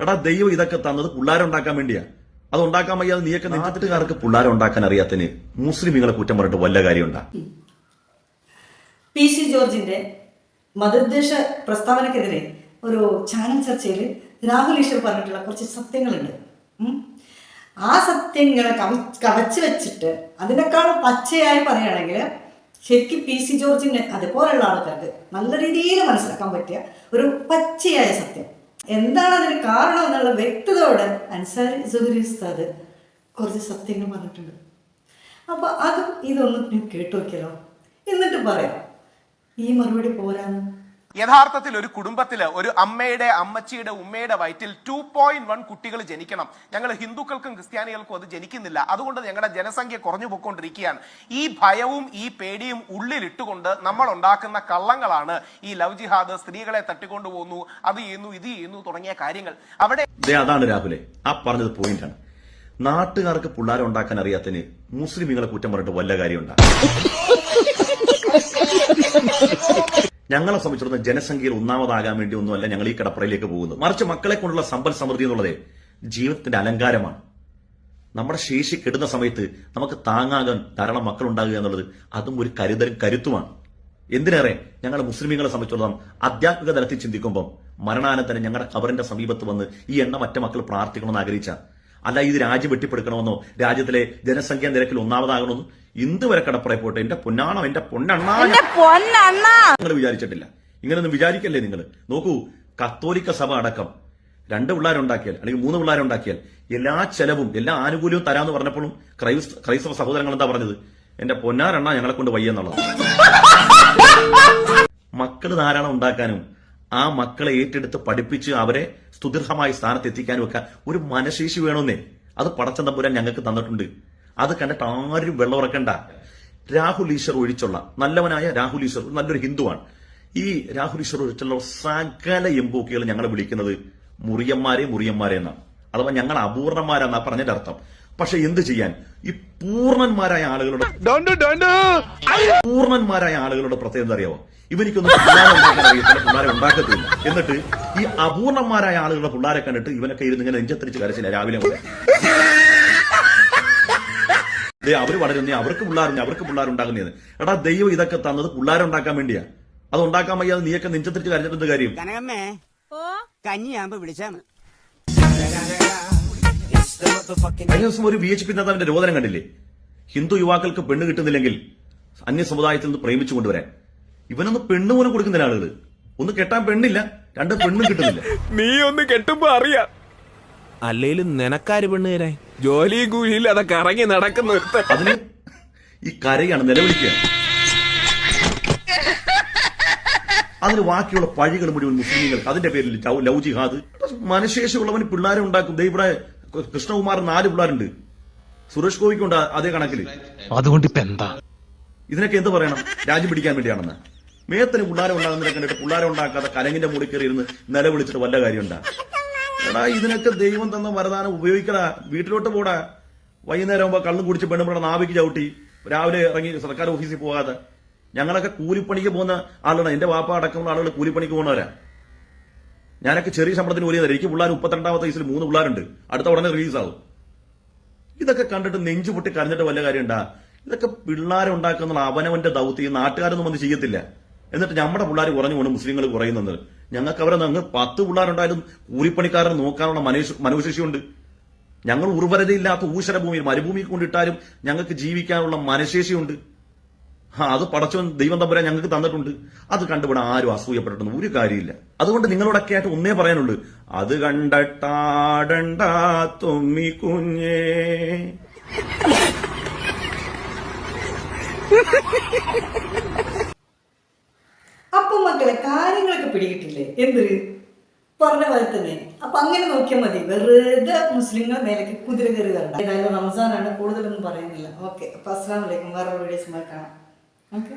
എടാ ദൈവം ഇതൊക്കെ തന്നത് പിള്ളേരുണ്ടാക്കാൻ വേണ്ടിയാ. അത് ഉണ്ടാക്കാൻ വയ്യാതെ നീയൊക്കെ നാട്ടുകാർക്ക് പിള്ളേരുണ്ടാക്കാൻ അറിയാത്തതിന് നിങ്ങളെ കുറ്റം പറഞ്ഞിട്ട് വല്ല കാര്യമുണ്ടാ? പി സി ജോർജിന്റെ മതോദ്ദേശ പ്രസ്താവനക്കെതിരെ ഒരു ചാനൽ ചർച്ചയിൽ രാഹുൽ ഈശ്വർ പറഞ്ഞിട്ടുള്ള കുറച്ച് സത്യങ്ങളുണ്ട്. ആ സത്യങ്ങളെ കവ കവച്ച് വെച്ചിട്ട് അതിനേക്കാളും പച്ചയായി പറയുകയാണെങ്കിൽ ശരിക്കും പി സി ജോർജിന് അതുപോലെയുള്ള ആൾക്കാർക്ക് നല്ല രീതിയിൽ മനസ്സിലാക്കാൻ പറ്റിയ ഒരു പച്ചയായ സത്യം. എന്താണ് അതിന് കാരണം എന്നുള്ള വ്യക്തതയോടെ അൻസാരി സുഹരി ഉസ്താദ് കുറച്ച് സത്യങ്ങൾ പറഞ്ഞിട്ടുണ്ട്. അപ്പോൾ അത് ഇതൊന്നും കേട്ടു വയ്ക്കലോ എന്നിട്ട് പറയാം. ഈ മറുപടി പോരാന്ന് യഥാർത്ഥത്തിൽ ഒരു കുടുംബത്തിൽ ഒരു അമ്മയുടെ അമ്മച്ചിയുടെ ഉമ്മയുടെ വയറ്റിൽ ടു പോയിന്റ് വൺ കുട്ടികൾ ജനിക്കണം. ഞങ്ങൾ ഹിന്ദുക്കൾക്കും ക്രിസ്ത്യാനികൾക്കും അത് ജനിക്കുന്നില്ല. അതുകൊണ്ട് ഞങ്ങളുടെ ജനസംഖ്യ കുറഞ്ഞു പോയിക്കൊണ്ടിരിക്കുകയാണ്. ഈ ഭയവും ഈ പേടിയും ഉള്ളിലിട്ടുകൊണ്ട് നമ്മൾ ഉണ്ടാക്കുന്ന കള്ളങ്ങളാണ് ഈ ലവ് ജിഹാദ് സ്ത്രീകളെ തട്ടിക്കൊണ്ടു പോകുന്നു അത് ചെയ്യുന്നു ഇത് ചെയ്യുന്നു തുടങ്ങിയ കാര്യങ്ങൾ. അവിടെ ദേ അതാണ് രാഹുലെ. ആ പറഞ്ഞത് പോയിന്റാണ് നാട്ടുകാർക്ക് പിള്ളേരെ ഉണ്ടാക്കാൻ അറിയാത്തതിന് മുസ്ലിമുകളെ കുറ്റം പറഞ്ഞിട്ട് വല്ല കാര്യമുണ്ടാ? ഞങ്ങളെ സംബന്ധിച്ചിടത്തോളം ജനസംഖ്യയിൽ ഒന്നാമതാകാൻ വേണ്ടി ഒന്നുമല്ല ഞങ്ങൾ ഈ കടപ്പുറയിലേക്ക് പോകുന്നത്. മറിച്ച് മക്കളെ കൊണ്ടുള്ള സമ്പൽ സമൃദ്ധി എന്നുള്ളത് ജീവിതത്തിന്റെ അലങ്കാരമാണ്. നമ്മുടെ ശേഷി കെടുന്ന സമയത്ത് നമുക്ക് താങ്ങാകാൻ ധാരാളം മക്കൾ ഉണ്ടാകുക എന്നുള്ളത് അതും ഒരു കരുതലും കരുത്തുമാണ്. എന്തിനേറെ? ഞങ്ങൾ മുസ്ലിമീങ്ങളെ സംബന്ധിച്ചിടത്തോളം ആധ്യാത്മിക തലത്തിൽ ചിന്തിക്കുമ്പോൾ മരണാനന്തരം ഞങ്ങളുടെ കബറിന്റെ സമീപത്ത് വന്ന് ഈ എണ്ണ മറ്റേ മക്കൾ പ്രാർത്ഥിക്കണമെന്ന് ആഗ്രഹിച്ച. അല്ല ഇത് രാജ്യം വെട്ടിപ്പെടുക്കണമെന്നോ രാജ്യത്തിലെ ജനസംഖ്യാ നിരക്കിൽ ഒന്നാമതാകണമെന്നോ ഇന്ത് വരെ കടപ്പുറയിൽ പോട്ടെ. എന്റെ പൊന്നാണോ? എന്റെ പൊന്നണ്ണാ. നിങ്ങൾ വിചാരിച്ചിട്ടില്ല. ഇങ്ങനൊന്നും വിചാരിക്കല്ലേ നിങ്ങൾ? നോക്കൂ കത്തോലിക്ക സഭ അടക്കം രണ്ട് പിള്ളേരുണ്ടാക്കിയാൽ അല്ലെങ്കിൽ മൂന്ന് പിള്ളേരുണ്ടാക്കിയാൽ എല്ലാ ചെലവും എല്ലാ ആനുകൂല്യവും തരാന്ന് പറഞ്ഞപ്പോഴും ക്രൈസ്ത ക്രൈസ്തവ സഹോദരങ്ങൾ എന്താ പറഞ്ഞത്? എന്റെ പൊന്നാരണ്ണ ഞങ്ങളെ കൊണ്ട് വയ്യെന്നുള്ളത് മക്കൾ ധാരാളം ഉണ്ടാക്കാനും ആ മക്കളെ ഏറ്റെടുത്ത് പഠിപ്പിച്ച് അവരെ സ്തുതിർഹമായ സ്ഥാനത്ത് എത്തിക്കാനും ഒക്കെ ഒരു മനശേഷി വേണമെന്നേ അത് പടച്ചന്തപുരം ഞങ്ങൾക്ക് തന്നിട്ടുണ്ട്. അത് കണ്ടിട്ട് ആരും വെള്ളമുറക്കണ്ട രാഹുൽ ഈശ്വർ ഒഴിച്ചുള്ള നല്ലവനായ രാഹുൽ ഈശ്വർ നല്ലൊരു ഹിന്ദുവാണ്. ഈ രാഹുൽ ഈശ്വർ ഒഴിച്ചുള്ള സകല എംബോക്കികൾ ഞങ്ങളെ വിളിക്കുന്നത് മുറിയന്മാരെ മുറിയന്മാരെ എന്നാണ്. അഥവാ ഞങ്ങൾ അപൂർണന്മാരെന്നാ പറഞ്ഞതിന്റെ അർത്ഥം. പക്ഷെ എന്ത് ചെയ്യാൻ? ഈ പൂർണന്മാരായ ആളുകളുടെ പൂർണന്മാരായ ആളുകളുടെ പ്രത്യേകത അറിയാവോ? ഇവനിക്കൊന്നും പിള്ളേരെ ഉണ്ടാക്കാൻ അറിയത്തില്ല പിള്ളേരെ ഉണ്ടാക്കത്തില്ല. എന്നിട്ട് ഈ അപൂർണന്മാരായ ആളുകളുടെ പിള്ളേരെ കണ്ടിട്ട് ഇവനൊക്കെ ഇരുന്ന് ഇങ്ങനെ നെഞ്ചത്തിരിച്ച് കരച്ചില്ല രാവിലെ മുതൽ. ദേ അവർ വളരുന്നേ അവർക്ക് പിള്ളേരുന്നേ അവർക്ക് പിള്ളേരുണ്ടാകുന്നേ എടാ ദൈവം ഇതൊക്കെ തന്നത് പിള്ളേരുണ്ടാക്കാൻ വേണ്ടിയാ. അത് ഉണ്ടാക്കാൻ വയ്യാതെ നീയൊക്കെ നെഞ്ചത്തിരിച്ച് കരഞ്ഞിട്ട് കാര്യം? കഞ്ഞിയാകുമ്പോ വിളിച്ചാ കഴിഞ്ഞ ദിവസം ഒരു വി എച്ച് പി നേതാവിന്റെ രോദനം കണ്ടില്ലേ? ഹിന്ദു യുവാക്കൾക്ക് പെണ്ണ് കിട്ടുന്നില്ലെങ്കിൽ അന്യ സമുദായത്തിൽ നിന്ന് പ്രേമിച്ചു കൊണ്ടുവരാൻ. ഇവനൊന്ന് പെണ്ണ് പോലും കൊടുക്കുന്നില്ല ആളുകൾ ഒന്ന് കെട്ടാൻ പെണ്ണില്ല രണ്ട് പെണ്ണും കിട്ടുന്നില്ല. നീ ഒന്ന് കെട്ടുമ്പോ അറിയാം. അല്ലേലും നിനക്കാര് പെണ്ണ് തരാൻ? ജോലിയും കൂലിയില്ല അതൊക്കെ ഇറങ്ങി നടക്കുന്ന അതിന് ഈ കരയാണ് നിലവിളിക്കുക. അതിന് ബാക്കിയുള്ള പഴികൾ മുഴുവൻ മുസ്ലിങ്ങൾ അതിന്റെ പേരിൽ ലൗജിഹാദ് ലവ് ജിഹാദ്. മനശേഷിയുള്ളവന് പിള്ളേരെ ഉണ്ടാക്കും. ദേ ഇവിടെ കൃഷ്ണകുമാർ നാല് പിള്ളേരുണ്ട്. സുരേഷ് ഗോപിക്കുണ്ട് അതേ കണക്കിൽ. അതുകൊണ്ട് ഇപ്പൊ എന്താ? ഇതിനൊക്കെ എന്ത് പറയണം? രാജ്യം പിടിക്കാൻ വേണ്ടിയാണെന്ന്. മേത്തിന് പിള്ളേരെ ഉണ്ടാകുന്നതിനെ കണ്ടിട്ട് പിള്ളേരെ ഉണ്ടാക്കാതെ കലങ്ങിന്റെ മുടി കയറി ഇരുന്ന് നിലവിളിച്ചിട്ട് വല്ല കാര്യമുണ്ടാ? എടാ ഇതിനൊക്കെ ദൈവം തന്ന വരദാനം ഉപയോഗിക്കടാ. വീട്ടിലോട്ട് പോടാ. വൈകുന്നേരം ആകുമ്പോ കള്ളും കുടിച്ച് പെണ്ണുമ്പടെ നാവിക്ക് ചവിട്ടി രാവിലെ ഇറങ്ങി സർക്കാർ ഓഫീസിൽ പോകാതെ. ഞങ്ങളൊക്കെ കൂലിപ്പണിക്ക് പോകുന്ന ആളാണ് എന്റെ വാപ്പ അടക്കമുള്ള ആളുകൾ കൂലിപ്പണിക്ക് പോകുന്നവരാ. ഞാനൊക്കെ ചെറിയ ശമ്പളത്തിന് ഒരു എനിക്ക് പിള്ളേർ മുപ്പത്തിരണ്ടാമത്തെ വയസ്സിൽ മൂന്ന് പിള്ളേരുണ്ട്. അടുത്ത ഉടനെ റിലീസ് ആവും ഇതൊക്കെ കണ്ടിട്ട് നെഞ്ചു പൊട്ടി കരഞ്ഞിട്ട് വല്ല കാര്യമുണ്ടാ? ഇതൊക്കെ പിള്ളേരെ ഉണ്ടാക്കുന്ന അവനവന്റെ ദൗത്യം നാട്ടുകാരൊന്നും വന്ന് ചെയ്യത്തില്ല. എന്നിട്ട് നമ്മുടെ പിള്ളേർ കുറഞ്ഞു കൊണ്ട് മുസ്ലിങ്ങൾ കുറയുന്നത്. ഞങ്ങൾക്ക് അവരെ ഞങ്ങൾ പത്ത് പിള്ളേരുണ്ടായാലും കൂലിപ്പണിക്കാരനെ നോക്കാനുള്ള മനോശേഷിയുണ്ട്. ഞങ്ങൾ ഉർവരതയില്ലാത്ത ഭൂമിയിൽ മരുഭൂമിയിൽ കൊണ്ടിട്ടാലും ഞങ്ങൾക്ക് ജീവിക്കാനുള്ള മനശേഷിയുണ്ട്. ആ അത് പടച്ചവൻ ദൈവം തമ്പുരാൻ ഞങ്ങൾക്ക് തന്നിട്ടുണ്ട്. അത് കണ്ടുപിടാൻ ആരും അസൂയപ്പെട്ടിട്ടൊന്നും ഒരു കാര്യമില്ല. അതുകൊണ്ട് നിങ്ങളോടൊക്കെ ആയിട്ട് ഒന്നേ പറയാനുള്ളൂ. അത് കണ്ടട്ടാടണ്ട തൊമ്മി കുഞ്ഞേ. മക്കളെ കാര്യങ്ങളൊക്കെ പിടികിട്ടില്ലേ? എന്തൊരു പറഞ്ഞ പോലെ തന്നെ. അപ്പൊ അങ്ങനെ നോക്കിയാൽ മതി. വെറുതെ മുസ്ലിങ്ങൾ മേലേക്ക് കുതിര കയറി വരണം ഏതായാലും റംസാനാണ് കൂടുതലൊന്നും പറയുന്നില്ല. ഓക്കെ. അപ്പൊ അസ്സാം വലൈക്കും വേറെ വീഡിയോസുമായി കാണാം. ഓക്കെ.